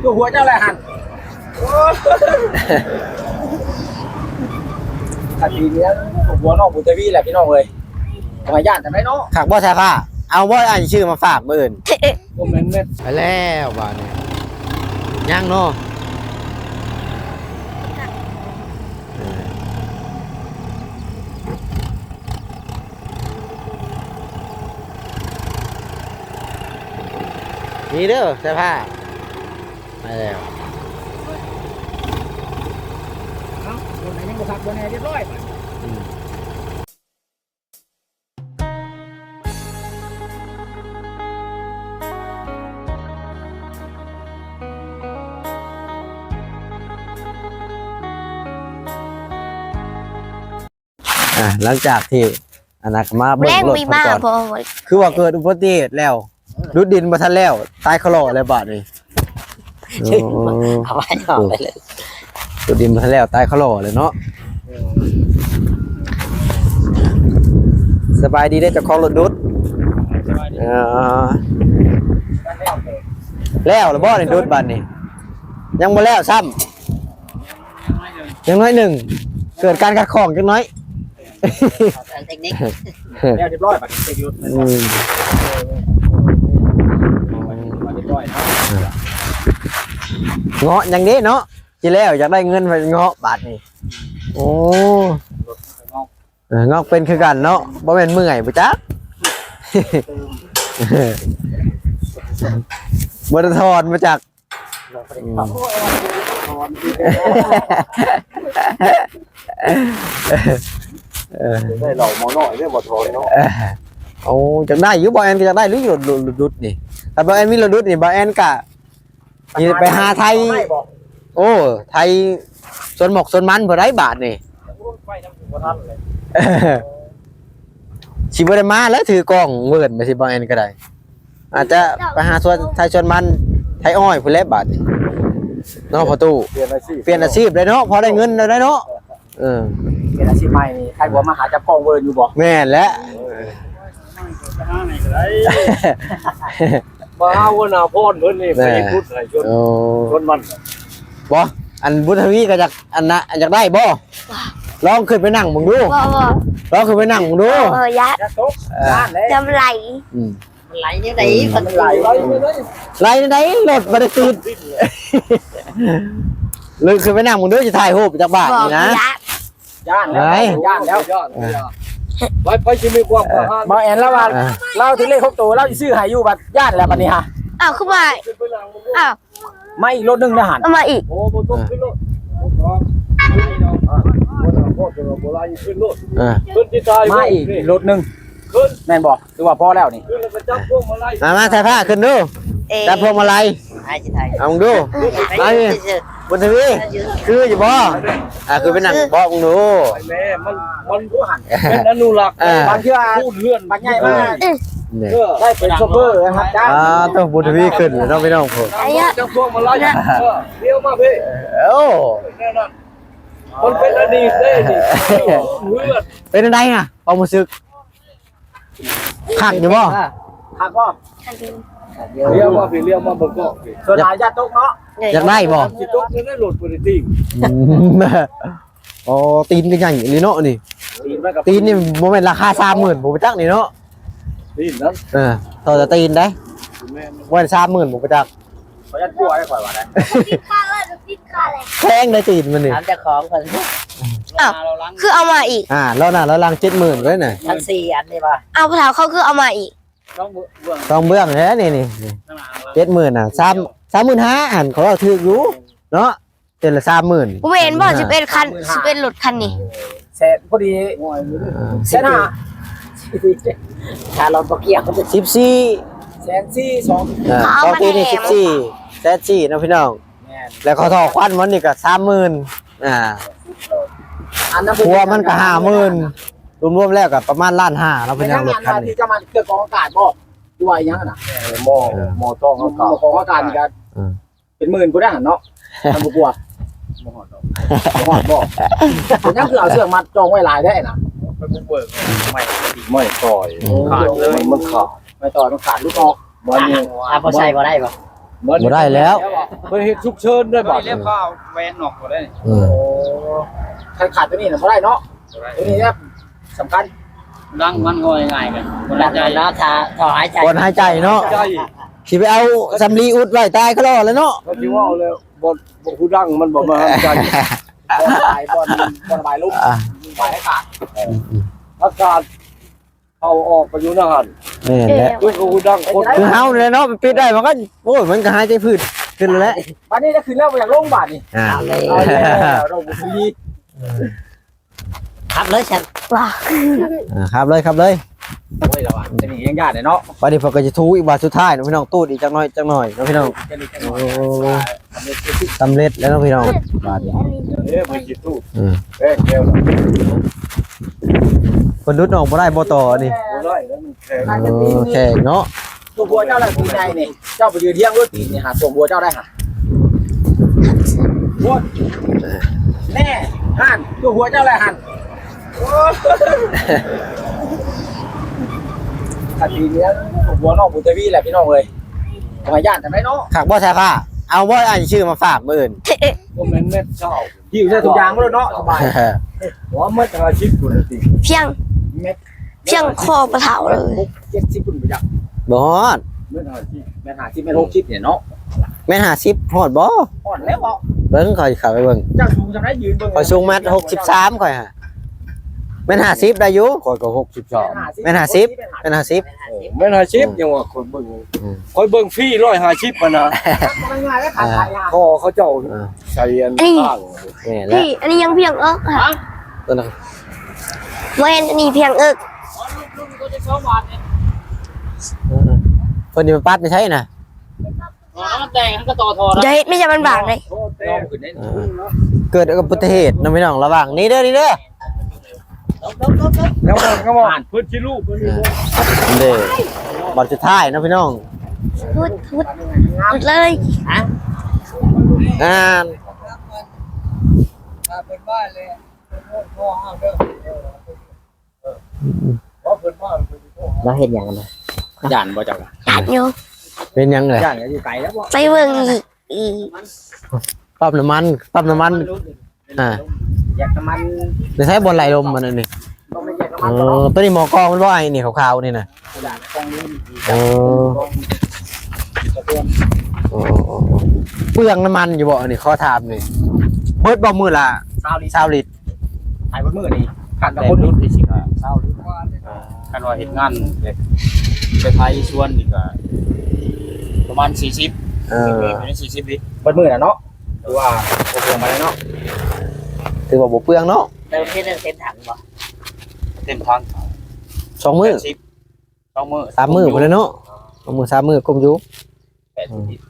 อยู่หัวเจ้าแหละหันโอ้ยอาทีเนี้ยหัวน้องบุญทวีแหละพี่น้องเอ้ยขอญาติแต่ไม่เนาะขักบ่ใช่ค่ะ เอาบ่อ่านชื่อมาฝากมื้ออื่นผมเน้นเน้นไปแล้วบาดนี้ย่างเนาะนี่เด้อเสื้อผ้าไป แล้วเอ้าบนไหนยังบ่ทักบนไหนเรียบร้อยไปอืมอะหลังจากที่อนาคมาเบิ่แรงงรถมีเพิ่นมากก่อนพอคือว่าเกิดอุบัติเหตุแล้วรุดดินมาทันแล้วตายเขาหล่อเลยบาดนี้ ชื่อโอ้เอาไว้ออกไปเลยรุดดินมาทันแล้วตายเขาหล่อเลยเนาะสบายดีได้อเจากของรถดุดสบายดีเออแล้วหรือบ่ในดุดบัดนี้ยังบ่แล้วซ้ำยังน้อยหนึ่งเกิดการขัดข้องจังน้อยทางเทคนิคแล้วเรียบร้อยไปเสร็จอยู่อืมเรียบร้อยเนาะ เงาะอย่างนี้เนาะจีแล้วอยากได้เงินไปเงาะบาทนี่โอ้เงอกเป็นคือกันเนาะบ่เป็นเมื่อยบ่จ๊ะบ่ได้ถอนมาจากได้เหล่าหมอน้อยได้บ่ทอยเนาะโอ้จักได้ยู่บ่แอนก็จักได้หรืออยู่รถดุดนี่ถ้าบ่แอนมีรถดุดนี่บ่แอนก็ นี่ไปหาไทยไม่บอกโอ้ ไทยส่วนหมกส่วนมันบ่ได้บาทนี่ไฟน้ำหัวท่านเลยเออสิบ่ได้มาแล้วถือกล้องเวิร์นไปสิบ่แอนก็ได้ อาจจะไปหาส่วนไทยส่วนมันไทยอ้อยพุ่นแหละบาทนี่เนาะพ่อตู้เปลี่ยนอาชีพเปลี่ยนอาชีพเลยเนาะพอได้เงินแล้วได้เนาะเออเปลี่ยนอาชีพใหม่นี่ใครบอกมาหาจับกองเวิร์นอยู่บ่แม่นแล้ว มาเอาวันอาพรเพิ่นนี่ไปพุทธให้ชนโอ้ชนมันบ่อันบุญทวีก็อยากอันน่ะอยากได้บ่ลองขึ้นไปนั่งมึงดูว่าว่าลองขึ้นไปนั่งมึงดูเออยัดจะตกด้านเลยจำไหลอืมมันไหลยังไงมันไหลไปเลยไล่ไหนรถบ่ได้ติดเลยขึ้นไปนั่งมึงดูจะถ่ายรูปจากบ้านบอกนี่นะยัดย่านแล้วไหนย่านแล้ว ไปไปจะมีความประหารมาแอนแล้วว่าอ่า เล่าถึงเลขครบตัวเล่าสิซื้อให้อยู่บัดย่านแล้วบัดนี้ฮะอ้าวขึ้นมาอ้าวไม่อีกรถหนึงนะหันเอามาอีก โอ้โหต้องขึ้นรถโอ้โหไม่เนาะอ่าวันนั้นพ่อจะมาโบราณขึ้นรถอ่าขึ้นที่ตายมาอีกรถหนึงขึ้นแม่นบอกคือว่าพอแล้วนี่ขึ้นแล้วก็จับพวกมาไล่ มามาถ่ายผ้าขึ้นดูเอ๊ะจับพวงมาลัยไอ้ที่ไทยเอามึงดู ไป ไป ยืนบุญทวีคืออยู่บ่อ่าคือไปนั่งบ่มึงดูไอ้แม่มันมันเป็นอนุรักษ์อ่าบางเชื่อพูดเลื่อนบางใหญ่มากนี่เออได้เป็นโชเฟอร์นะครับจ้าอ่าต้องบุญทวีขึ้นเลยเนาะพี่น้องผมไอ้ยัดจับพวกมาไล่เออเลี้ยวมาพี่โอ้แน่นอนมันเป็นอดีตเลยนี่เลื่อนเป็นอะไรอะเอามาซึกขักอยู่บ่หักว่า เลี้ยวมาพี่เลี้ยวมาเบิ่งก็พี่ส่วนหลายญาติตกเนาะอยากได้บ่สิตกนี่ได้หลุดไปติ้งอืมอ๋อตีนเป็นใหญ่เลยเนาะนี่ตีนไว้กับตีนนี่โมเมนต์ราคาสามหมื่นผมไปจักนี่เนาะนี่นั้นเออต่อจะตีนได้แม่วันสามหมื่นผมไปจักเขาญาติกลัวได้ข่อยว่าได้พิดค่าเลยพิดค่าเลยแพงได้ตีนมันนี่ถามเจ้าของคนอ้าวคือเอามาอีก อ่าแล้วน่ะแล้วลังเจ็ดหมื่นไว้น่ะทั้งสี่อันนี่ป่ะเอาพะเทาเขาคือเอามาอีก ต้องเบื้องต้องเบื้องแท้นี่นี่เจ็ดหมื่นอะสามสามหมื่นห้าอันเขาเอาถืออยู่เนาะเจ็ดละสามหมื่นกูไม่เห็นบอกสิบเอ็ดคันสิบเอ็ดรถคันนี่แสนพอดีแสนห้าชาลอตเกี่ยวสิบสี่แสนสี่สองอ่าตอนตีนี่สิบสี่แสนสี่นะพี่น้องแม่นแล้วเขาทอควันมันนี่ก็สามหมื่นอ่าอันนั้นครัวมันก็ห้าหมื่น รวมๆแล้วก็ประมาณล้านห้าแล้วเป็พี่นน้องทำรงาถนคันมานี้ที่จะมาเครื่องกรองอากาศบอกด้วยยังน่ะหม้อหม้อต้องหมเขาอของอากาศนี่ก็เป็นหมื่นกูได้หันเนาะทำกลัวหมอหอดบอกผมยังคือเอาเสื้อมัดจองไว้หลายได้น่ะไปบุกเบิกไม่ไม่ต่อยขาดเลยมันขาดไม่ต่อมันขาดลูกออกวันนี้อาพอใส่บ่ได้ป่ะบ่ได้แล้วเพิ่นเฮ็ดฉุกเฉินได้บ่เรียกข้าวแวนออกก็ได้อืมโอ้ขาดขาดตัวนี้น่ะบ่ได้เนาะตัวนี้เนี่ย สำคัญดังมันก็ง่ายๆกันคนรัละกใจกันเนาะถ้าถอหายใจก่อนหายใจเนาะ ใจสิไปเอาสำลีอุดไว้ตายก็รอแล้วเนาะก็สิว่าเอาแล้วบ่บ่ฮู้ดังมันบ่มาหาใจบอลบายบอลบอลบายลูกอะ บายอากาศอากาศเข้าออกไปอยู่นั่นหั่นนี่นแหละเพิ่นก็ฮู้ดังคนคือเฮาเนี่ยเนาะมันปิดได้มันก็โอ้ยมันก็หายใจพืชขึ้นแล้วแหละบ้านนี้ก็คือแล้วอยากลงบาทนี่อ่า เอาเลย เอาแล้วเราบุรี ครับเลยฉันว้าอ่าครับเลยครับเลยโอ้ยเราอะจะหนียังยากเลยเนาะวันนี้ผมก็จะทูอีกบาทสุดท้ายเนาะพี่น้องตูดอีกจักหน่อยจักหน่อยเนาะพี่น้องจะหนีกันหโอ้น่อยทำเป็นที่สำเร็จแล้วเนาะพี่น้องบาทนี้เอ้ยเพิ่นสิตู้อืมเอ้ยแก้วน่ะคนดุดออกบ่ได้บ่ต่อนี่บ่ได้แล้วมันแข็งเออแข่งเนาะตัวบัวเจ้าอะไรปีในนี่เจ้าไปยืนเที่ยงรถปีนี่หาตัวบัวเจ้าได้หาบัวแน่หันตัวหัวเจ้าอะไรหัน ขัดทีเนี้ยตัวบัวนอกบุตรวีแหละพี่น้องเลยทำไมย่านทำไมเนาะขักบ่ใช่ค่ะเอาบ่อ่านชื่อมาฝากมื้ออื่นบ่แม่นเม็ดเช้าหิวได้ทุกอย่างเลยเนาะสบายหัวมันอาชีพพุ่นน่ะติเพียงเม็ดเพียงคอประเถาเลยหกเจ็ดสิบปุ่นไปจักบ่ฮอดเม็ดอาชีพแม่นหาสิบแม่นหกสิบเนี่ยเนาะแม่น50ฮอดบ่อ่อนแล้วเหรอเบิ่งข่อยเข้าไปเบิ่งเจ้าสูงจำได้ยืนเบิ่งข่อยสูงเมตร63ข่อยฮะ แม่น50ได้อยู่ข่อยก็63แม่น50แม่น50แม่นอาชีพยังว่าคนเบิ่งอืมข่อยเบิ่งฟรี150ปะนะง่ายๆแล้วขาดขายยาพอเขาเจ้าใช้อันข้างนี่แหละพี่อันนี้ยังเพียงเอิกค่ะตัวนั้นเวนอันนี้เพียงเอิกคนนี้มันปัดไม่ใช่น่ะมันแต่งมันก็ต่อทออย่าเฮ็ดไม่ใช่มันบางเลยโอ้เต้ขึ้นได้เออเกิดอุบัติเหตุนะพี่น้องระหว่างนี้เด้อนี่เด้อ แล้วมันก็ว่าเพิ่นสิลูกเพิ่นสิลูกเด้อบัตรสุดท้ายนะพี่น้องทุดทุดทุดเลยงานเป็นบ้านเลยพ่อห้ามเด้อเพราะเพิ่นมาเพิ่นสิโทรหาเราเห็นอย่างนั้นย่านบ่เจ้าจัดอยู่เป็นยังไงย่านอยู่ไกลแล้วบ่ไปเบิ่งอีกอีกปั๊มน้ำมันปั๊มน้ำมันอ่า อยากน้ำมันจะใช้บนไหลลมมันอันนี้ต้องไม่อยากเอน้ำมันอตัวนี้หมอกองมันว่าไอ้นี่ขาวๆนี่นะอยากต้องนี้เออโอ้โอ้โอ้เปลืองน้ำมันอยู่บ่อันนี้ข้อถามนี่เบิดบ่มือละซาวลิซาวลิตรถ่ายบนมือนี่ขัดกับแต่คนรุนู้ดนไปสิครับเศร้าหรือกันว่าเห็นงานแบบไปไทยชวนนี่ก็ประมาณ40 เอเอออเป็น40ลิตรบนมือน่ะเนาะหรือว่าโอเคมาแล้วเนาะ ถือว่าบ่เปลืองเนาะเติมที่เติมเต็มถังบ่เต็มทังสองมือ80สองมื้อสามมือพุ่นเลยเนาะสองมือสามมือกลมอยู่80ลิตร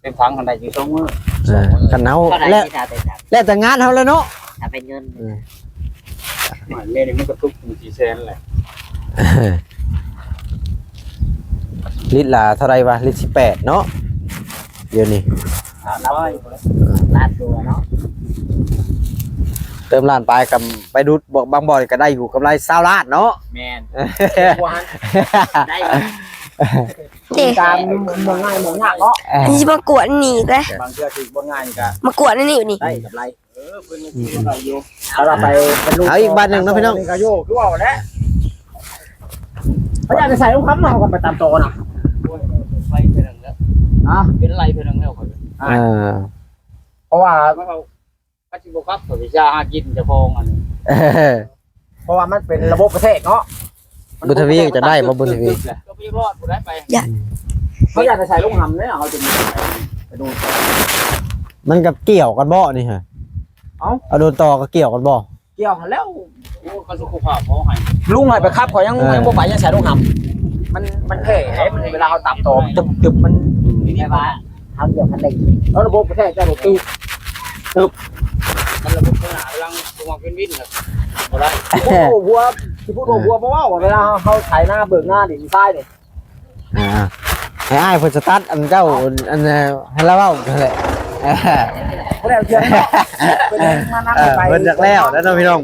เต็มทังอันใดอยู่สองมื้อเออกันหนาวก็ได้และที่ถ้าเต็มถังแล้วแต่งานเฮาแล้วเนาะถ้าเป็นเงินหมายแม่นี่มันก็ทุก4แสนแหละลิตรละเท่าไหรวะลิตรสิบแปดเนาะเดี๋ยวนี้เราลาดตัวเนาะ เติมล้านปลายกับไปดูดบอกบางบ่อนก็ได้อยู่กำไรเศร้าล้านเนาะแมนวานได้เด็กการมองง่ายมองยากเนาะอันนี้สิมากวดอันนี่เลยบางเทื่อคือบนง่ายก็มากวดอันนี้อยู่นี่ได้กับไรเออเพิ่นสิได้อยู่ถ้าเราไปเป็นลูกเอาอีกบ้านหนึ่งเนาะพี่น้องกระโยกคือว่าแหละเขาอยากจะใส่ลูกค้ำมาเอากันไปตามโตนะไฟเพิ่นแล้วอะเป็นไรเพิ่นแล้วค่อยเออเพราะว่าเพราะว่าปัจจุบันครับตัววิชาหากินเจะพองอันนี้เออ เพราะว่ามันเป็นระบบประเทศเนาะบุญทวีก็จะได้บ่บุญทวี ก็ไม่รอดบ่ได้ไปเขาอยากจะใส่ลูกหำเนี่ยเขาจะมีไปดูมันกับเกี่ยวกันบ่นี่ฮะเอ้า เอาโดนต่อก็เกี่ยวกันบ่ เกี่ยวกันแล้ว โอ้ก็สุขภาพเขาให้ลุงให้ไปครับเขายังเออ ยังบ่ไปยังใส่ลูกหำมันมันแค่ไอ้มันเวลาเขาตามโตจึบจึบมันไม่ว่าเขาเกี่ยวกันได้แล้วระบบประเทศจะระบบตู้มันระบบปัญหากำลังตัวเป็นวินครับบ่ได้ที่พูดว่าวัวที่พูดว่าวัวเพราะว่าเวลาเขาไถหน้าเบิกหน้าดินทรายเนี่ยอ่าให้อ้ายเพิ่นสตาร์ทอันเจ้าอันเอ่อให้เราเว้านั่นแหละเออเขาแล้วเชื่อเป็นมานั่งเออไปเพิ่นจักแล้วแล้วเนาะพี่น้อง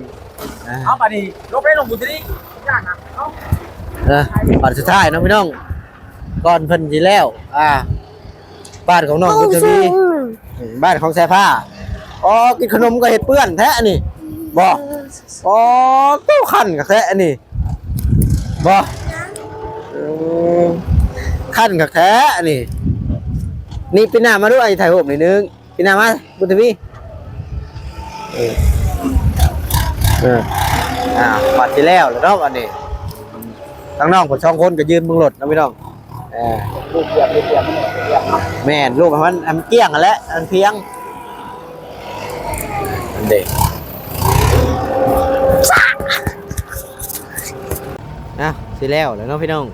เอาไปดิลบได้ลงบุตรียากนะเอาเออบัตรสุดท้ายเนาะพี่น้องก่อนเพิ่นสิแล้ว อ่า บ้านของน้องบุญทวีบ้านของแซ่ผ้าอ๋อกินขนมก็เห็ดเปื้อนแท้นี่ บ่อ๋อเต้ขันกับแท้นี่บ่เออขันกับแท้นี่ นี่ปีหน้ามาด้วยไอ้ถ่ายรูปหน่อยนึงปีหน้ามาบุญทวีเออเอออ่าบัดที่แล้วแล้วเนาะอันนี้ทั้งน้องผมสองคนก็ยืนมึงรถนะพี่น้องเออลูกเปียกลูกเปียกแม่นลูกมันอันเกี้ยงกันแหล้วอันเพียงอันเด็ก นะสิแล้วแล้วเนาะพี่น้อง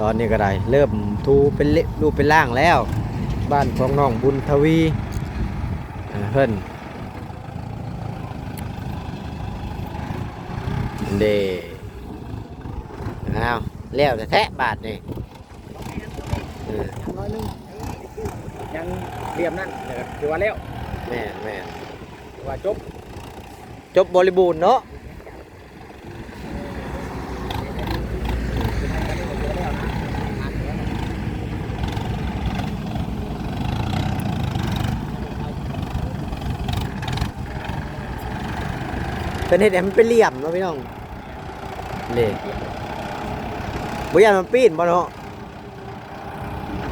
ตอนนี้ก็ได้เริ่มทูเป็นเละรูปเป็นร่างแล้ว บ้านของน้องบุญทวีอ่าเพิ่นอันเด็กอ้าวแล้วแต่แท้บาทนี่เออน้อยนึงยังเตรียมนั่นเดี๋ยวถือว่าแล้วแม่นแม่นถือว่าจบ จบบริบูรณ์เนาะ เป็นเห็ดให้มันเป็นเหลี่ยมเนาะพี่น้องเล่บ่อยากมันปีนบ่เนาะ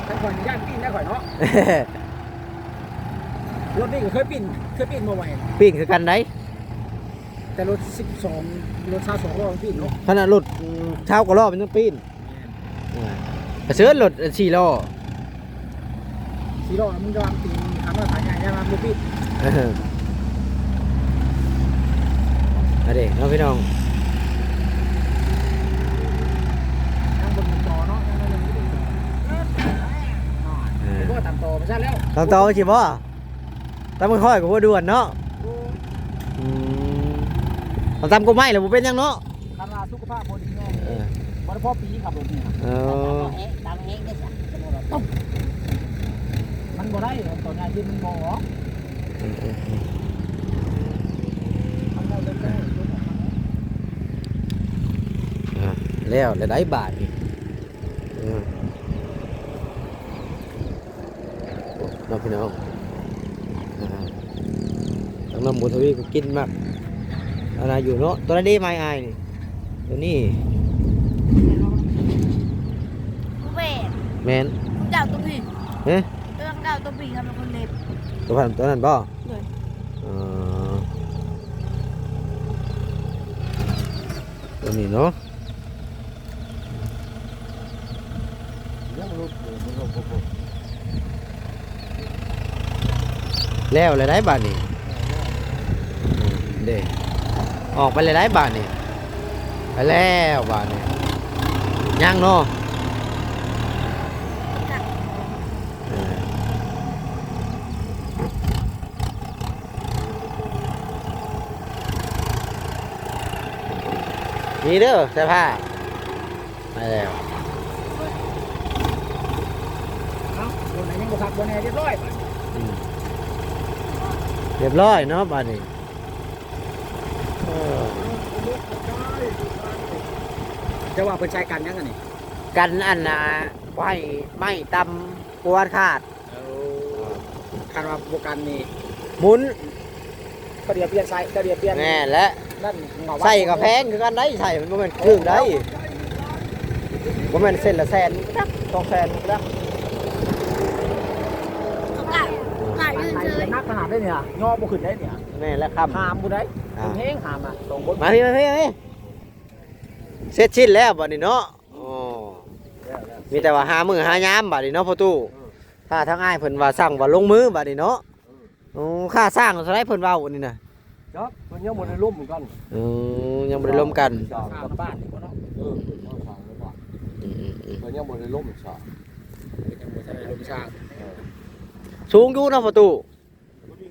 ทั้งคนย่างปีนได้ข่อยเนาะ รถนี่ก็เคยปีนเคยปีนมาไว้ปีนคือกันได้แต่รถ 12 รถชาสองล้อปีนเนาะขนาดรถอืมเช้าก็รอบมันต้องปีนอ่าแต่เสื้อรถสี่ล้อสีล้อมึงจะวางปีนทำมาขายใหญ่ได้มาบ่ปีน เออเอาเด็กเนาะพี่น้องยังบนต่อเนาะยังนั่นนี่เออก็ตามต่อไม่ใช่แล้วตอนโตสิบ่ตามมือค่อยกับว่าด่วนเนาะอืมตอนตามก็ไม่เลยบ่เป็นหยังเนาะคาราสุขภาพพอดีเนาะเออบ่ได้พอปีขับรถนี่เออเอ๊ะตามเองได้จ้ะมันบ่ได้ตอนนี้ยืนมันบ่ออกมันได้เลยได้ อะ แล้วแล้วได้บาทอีกเออเนาะพี่น้องอ่าทั้งน้ำบุญทวีก็กินมากอะไรอยู่เนาะ ตัวนั้นดีไหมอายนี่ ตัวนี้เว้ยแมนเจ้าตัวพี่เอ๊ะเรื่องเจ้าตัวพี่ทำเป็นคนเล็บตัวพันตัวนั้นป่ะเลยอ่าตัวนี้เนาะ แล้วเลยได้บาทนี่เด้ออกไปเลยได้บาทนี่ไปแล้วบาทนี่ยังเนาะเออนี่เด้อเสื้อผ้าไปแล้ว เอ้าคน ไหนยังบ่ขับบ่แน่เรียบร้อยอืมเรียบร้อยเนาะบ้านนี้เออจะว่าเพิ่นใช้กันยังอันนี้กันอันน่ะไว้ไม่ตำกวนขาดคันว่าบ่กันนี่หมุนก็เดี๋ยวเปลี่ยนไซส์ก็เดี๋ยวเปลี่ยนแน่และนั่นเงาใส่กับแพงคือกันได้ใส่มันบ่แม่นครึ่งได้บ่แม่นเส้นละแสนจักสองแสนจักเขากะกะยืน ใส่ เฉย นักขนาด ได้เนี่ยย่อบ่ขึ้นได้เนี่ยแน่และครับหามบ่ได้อ่าแห้งหามอะตรงบนมาพี่มาพี่มาพี่เสร็จชิ้นแล้วบัดนี้เนาะอ๋อมีแต่ว่าหามือหายามบัดนี้เนาะพ่อตู้ถ้าทั้งอ้ายเพิ่นว่าสั่งว่าลงมือบัดนี้เนาะโอ้ค่าสร้างเท่าไหร่เพิ่นเว้าอันนี้น่ะครับมันยังบ่ได้ล่มเหมือนกันอืมยังบ่ได้ร่วมกันสร้างข้ากับมบ้านนี่บ่เนาะเออมาสร้างแล้วบ้านอืมอืมมันยังบ่ได้ล่มสร้างเป็นจังบ่ใส่ลมช้างสูงอยู่เนาะประตู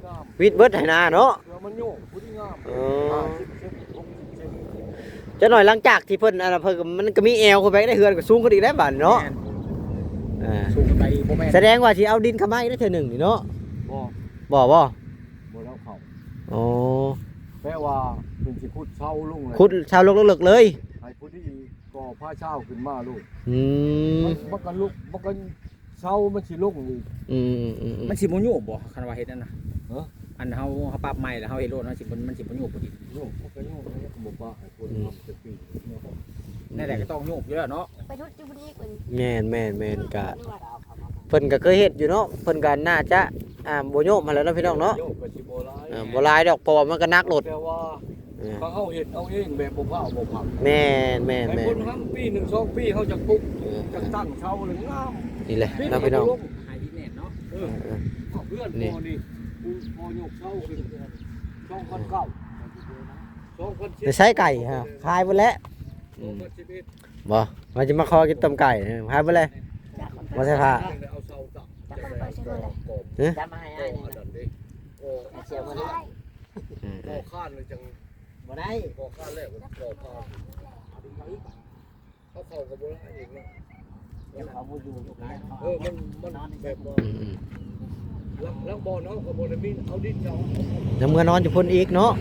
ผู้ที่งามวิดเบิดให้หนาเนาะเรือมันโยกผู้ที่งามเอห้าอสิบเซนหกสิบเซนจะหน่อยหลังจากที่เพิ่นอันนั้นเพิ่นก็มันก็มีแอวเข้าไปได้เฮือนก็สูงขึ้นอีกได้บัดเนาะแม่อ่าสูงไปบ่แม่นแสดงว่าสิเอาดินเข้ามาอีกได้เทื่อหนึงนี่เนาะบ่บ่บ่บ่แล้วเขาอ๋อแปลว่าเป็นสิขุดเช่าลงเลยขุดชาวโลกเลิกๆเลยให้ผู้ที่ก่อผ้าเช่าขึ้นมาลูกอืมมันมันก็ลุกมันก็เช้ามันสิลงอีกอืมอืมอืมมันสิบ่ยุ่บ่คันว่าเฮ็ดนั่นน่ะ เอ้ออันเฮาเฮาปรับใหม่แล้วเฮาเฮ็ดโลดมันสิบ่มันสิบ่ยุ่บ่ดิโยกมันก็โยกมันก็บ่ว่าให้คนทำจะปีเนาะนั่นแหละก็ต้องยุ่อยู่แล้วเนาะไปทุกจุดนี้ก่อนแม่นแม่นแม่นกะเพิ่นก็เคยเฮ็ดอยู่เนาะเพิ่นก็น่าจะอ่าบ่โยมมาแล้วเนาะพี่น้องเนาะโยกก็สิบ่ร้ายอ่าบ่หลายดอกเพราะว่ามันก็นักโหลดแต่ว่าเออเขาเอาเฮ็ดเอาเองแบบบ่พาบ่พังแม่นแม่นไอ้แม่คนนทำปีหนึ่งสองปีเขาจะปลุกเออจะตั้งเช้าเลยงามนี่แหละเนาะพี่น้องหายดินแน่เนาะเออเออเอาเพื่อนพอนี่กู พอยกเช้าขึ้นสองพันเก้าสองพันสิบจะใช้ไก่ฮะขายไปแล้วสองพันสิบเอ็ดบ่มันจะมาคอกินต้มไก่นะขายไปเลยมาใช่ผ้าเอาเช้าตักจะเข้าไปใช่ไหมล่ะกอบจะมาให้กอ้าอยบนี่อันนะนั้นดิโอ้เสียมาเลยอืมกอข้านเลยจังบ่ได้กอข้านแรกกอข้านเขาเข้ากับโบราณเองเนาะเดี๋ยวเขาบ่อยู่ลูกหลานเออมันมันแบบว่าอืมอืม ลักลักบอลเขากับบอลมีเอาดินเจ้าแล้วเมื่อนอนอยู่พุ่นอีกเนาะ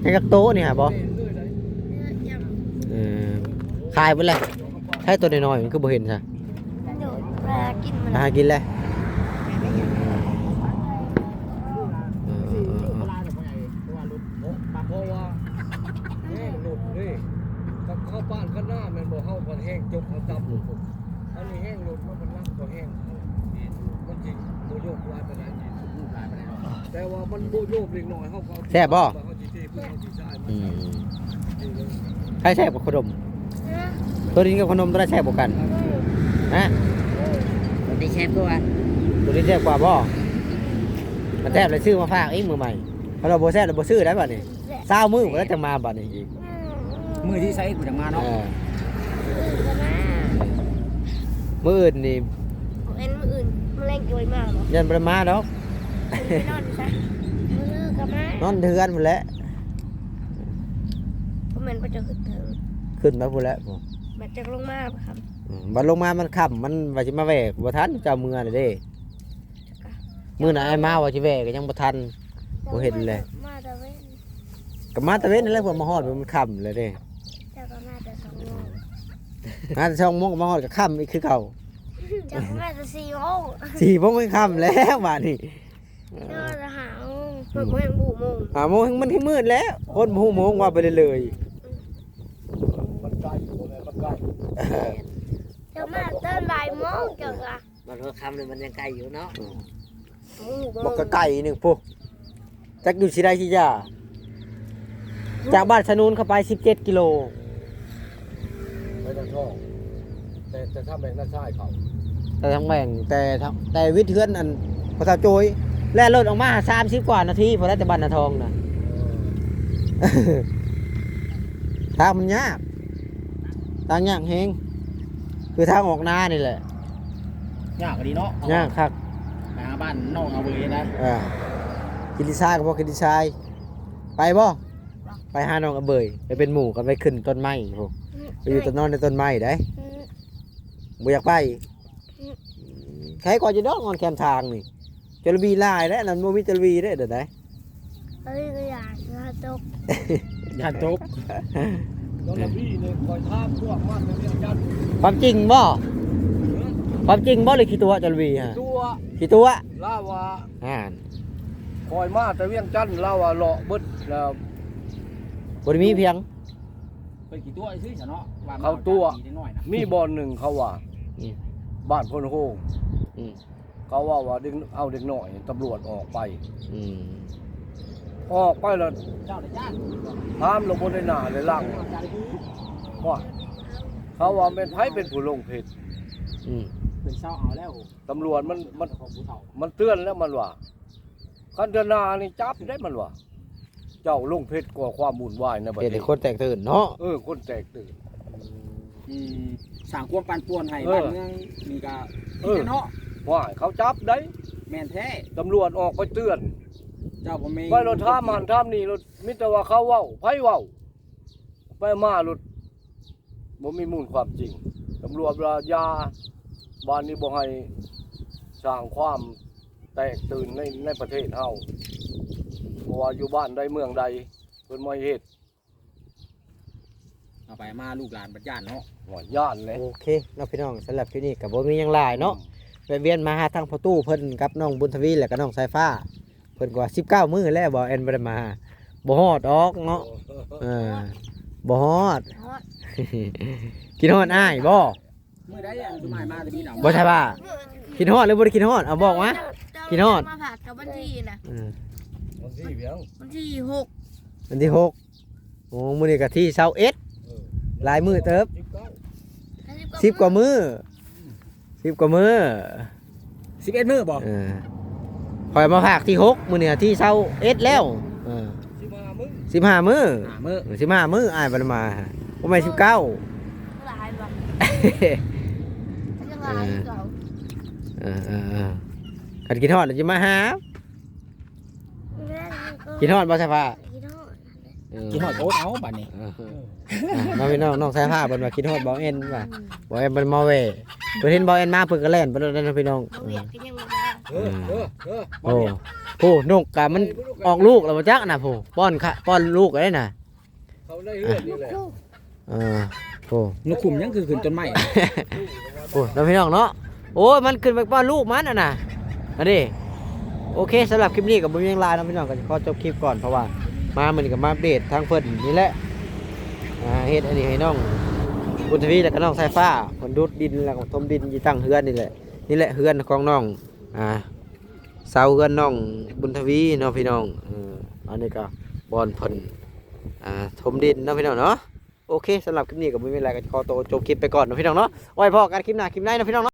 ให้กักโต๊ะนี่ฮะบ่เรื่อยๆเลยยังเออขายไปเลยใช้ตัวน้อยๆมันคือบ่เห็นซะเดี๋ยวเวลากินมัน หากินเลยเออเออเออ เวลาจะพ่อใหญ่เพราะว่ารถ เพราะเพราะว่าแห้งหลุดนี่กับข้าวป้านข้างหน้ามันบ่เข้ากันแห้งจกเอาตับผมอันนี้แห้งหลุดมันมันรักกว่าแห้งมันจริงโบโยกลายไปไหน ลูกหลานไปไหนเนาะ แต่ว่ามันโบโยกเล็กน้อยเขาเขาแซ่บบ่ เขาจีเจ้เพื่อนเขาจีซ่ามันอืมจริงเลยใครแซ่บกว่าขนม ตัวนี้กับขนมตัวนั้นแซ่บกว่ากันฮะคนที่แชมป์ตัวตัวนี้แซ่บกว่าบ่มันแซ่บเลยซื้อมาฝากอีกมือใหม่เพราะเราบ่แซ่บเราบ่ซื้อได้บัดนี้เศร้ามือแล้วจะมาบัดนี้อีกมือที่ใช้กูจะมาเนาะเออมืออื่นนี่ เอ็นมืออื่นมันแรงจอยมากหรอยันบ่ได้มาดอก ไปนอนซะมือกับมานอนเทือนพุ่นแหล้วเพราะมันก็จะขึ้นเถิงขึ้นมาพุ่นแหล้วมันจะลงมาครับบัดลงมามันค่ำมันว่าสิมาแหวกบ่ทันเจ้ามือน่ะเด้มื้อน่ะไอ้มาว่าสิแหวกก็ยังบ่ทัน บ่เห็นเลย มาตะเวนก็มาตะเวนนั่นแหละเพิ่นมาฮอดมันค่ำเลยเด้จะก็มาแต่สองโมงมาแต่ช่องโมงก็มาฮอดก็ค่ำอีกคือเก่าจะก็มาแต่สี่โมง สี่โมงก็ค่ำแล้วบัดนี้ จะก็จะหาโมงเปิดโมงบูโมงหาโมงมันให้มืดแล้ว คนบ่ฮู้โมงว่าไปเลยเลยมันใกล้โบราณมันใกล้จะมาเต้นบ่ายโมงจะก็มันก็คำเลยมันยังไกลอยู่เนาะหมูโมบอกงก็ไก่หนึ่งปุ๊จักอยู่สิได้สิจ้าจากบ้านชะนูนเข้าไป 17 กิโลไม่ต้องท่องแต่แต่ถ้าแบ่งหน้าชายเขาแต่ทั้งแบ่งแต่ทั้งแต่วิทย์เทือนอันพอตาโจย แล่รถออกมา30กว่านาทีพอได้แต่บ้านนาทองนะทางมันยากทางยากเฮงคือทางออกนานี่แหละยากกว่าดีเนาะยากคักไปหาบ้านน้องเอาเวยนะอ่ากินดีไซน์ก็บอกกินดีไซน์ไปบ่ไปหาน้องกระเบยไปเป็นหมู่กันไปขึ้นต้นไม้พวกไปอยู่ต้นนอนในต้นไม้ได้บ่อยากไปใครก่อนจะดอกงอนแคมทางนี่ จระบีลายแล้วนั่นบ่มีจระบีได้อเด้อได้เอ้ยก็อยากจะตกยันจบแล้วละพี่เนี่ยคอยท่ามพวกมันเป็นเรื่องยันความจริงบ่ความจริงบ่หรือขี้ตัวจระบีฮะตัวขี้ตัวลาวาอ่านคอยมาแต่เวียงจันทน์ลาวาเลาะเบิดแล้วบ่ได้มีเพียงเป็นกี่ตัวไอ้ซื้อเนาะเขาตัวนิดหน่อยนะมีบอลหนึ่งเขาว่าอืมบ้านพลโฮงอืม เขาว่าว่าเด็กเอาเด็กหน่อยตำรวจออกไป อืมออกไปแล้วเจ้าได้จ้านห้ามลงบนในหน้าเลยล่างว่าเขาว่าเป็นไผเป็นผู้ลงเพจอืมเป็นเศร้าเอาแล้วตำรวจมันมันของผู้เฒ่ามันเตือนแล้วมันว่าคันเดนานี่จับได้มันว่าเจ้าลงเพจก่อความวุ่นวายในประเฮ็ดเทให้ศคนแตกตื่นเนาะเออคนแตกตื่น อืมสร้างความปั่นป่วนให้เออ บ้านเมืองมีกาเออ เนาะ ว่าเขาจับได้แม่นแท้ตำรวจออกไปเตือนเจ้าบ่มีไปรถท่ามหันท่ามนี่รถมิตรว่าเขาเว้าไผเว้าไปมารถบ่มีมูลความจริงตำรวจว่ายาบ้านนี้บ่ให้สร้างความแตกตื่นในในประเทศเฮาเพราะว่าอยู่บ้านใดเมืองใดเพิ่นมาเฮ็ดเอาไปมาลูกหลานบัดย่านเนาะหัวย่านเลย โอเคเนาะพี่น้องสำหรับคลิปนี้ก็บ่มีหยังหลายเนาะแวะเวียนมาหาทางพ่อตู้เพิ่นกับน้องบุญทวีแล้วก็น้องสายฟ้า เพิ่นก็ว่า19มื้อแล้วบ่แอนบ่ได้มาบ่ฮอดออกเนาะเออบ่ฮอดฮอด กินฮอดอ้ายบ่มื้อใดอันสุมายมาแต่พี่น้องบ่ใช่ป่ะกินฮอดหรือบ่ได้กินฮอดเอาบอกมากินฮอดมาผัดกับวันที่นะอืมมันสิเพียงวันที่หกวันที่หกโอ้มื้อนี้ก็ที่21หลายมื้อเติบ สิบเก้า10กว่ามื้อ 10กว่ามื้อ11มื้อบ่เออคอยมาภาคที่หกมื้อนี้ที่21แล้วเออสิบห้ามึง15มื้อหามื้อสิบห้ามื้ออ้ายบ่ได้มาบ่แม่นสิบเก้าหลายวันยังหลายเก่าเออเออเออคันกินฮอดแล้วจะมาหากินฮอดบ่ใช่ป่ะ กินฮอดเออกินฮอดโอ๊ตเอาบัดนี้เออเอออะน้องพี่น้องน้องสายผ้าเพิ่นว่ากินฮอดบ่เอ็นว่าบ่เอ็นมันมาเว้เพิ่นเห็นบ่เอ็นมาเพิ่นก็แล่นไปแล้วนะพี่น้องเอาเวียดกันยังไงนะเออเออเออโอ้โหนกกะมันออกลูกแล้วบ่จักน่ะโหป้อนค่ะป้อนลูกได้น่ะเขาได้เลือดนี่แหละเออโอ้นกขุมยังคือขึ้นต้นไม้โอ้น้องพี่น้องเนาะโอ้ยมันขึ้นไปป้อนลูกมันน่ะน่ะอันนี้โอเคสำหรับคลิปนี้ก็บ่มีหยังหลายน้องพี่น้องก็ขอจบคลิปก่อนเพราะว่า มาเหมือนี้ก็มาเดตทางเพิ่นนี่แหละเฮ็ดอันนี้ให้น้องบุญทวีแล้วก็น้องสายฟ้าคนดูดดินแล้วก็ทมดินยู่ตั้งเฮือนนี่แหละนี่แหละเฮือนของน้องอ่าเสาเฮือนน้องบุญทวีเนาะพี่น้องอันนี้ก็บอนเพิ่นอ่าทมดินเนาะพี่น้องเนาะโอเคสำหรับคลิปนี้ก็ไม่มีอะไรก็ขอตัวจบคลิปไปก่อนเนาะพี่น้องเนาะไว้พอกันคลิปหน้าคลิปหน้าเนาะพี่น้องเนาะ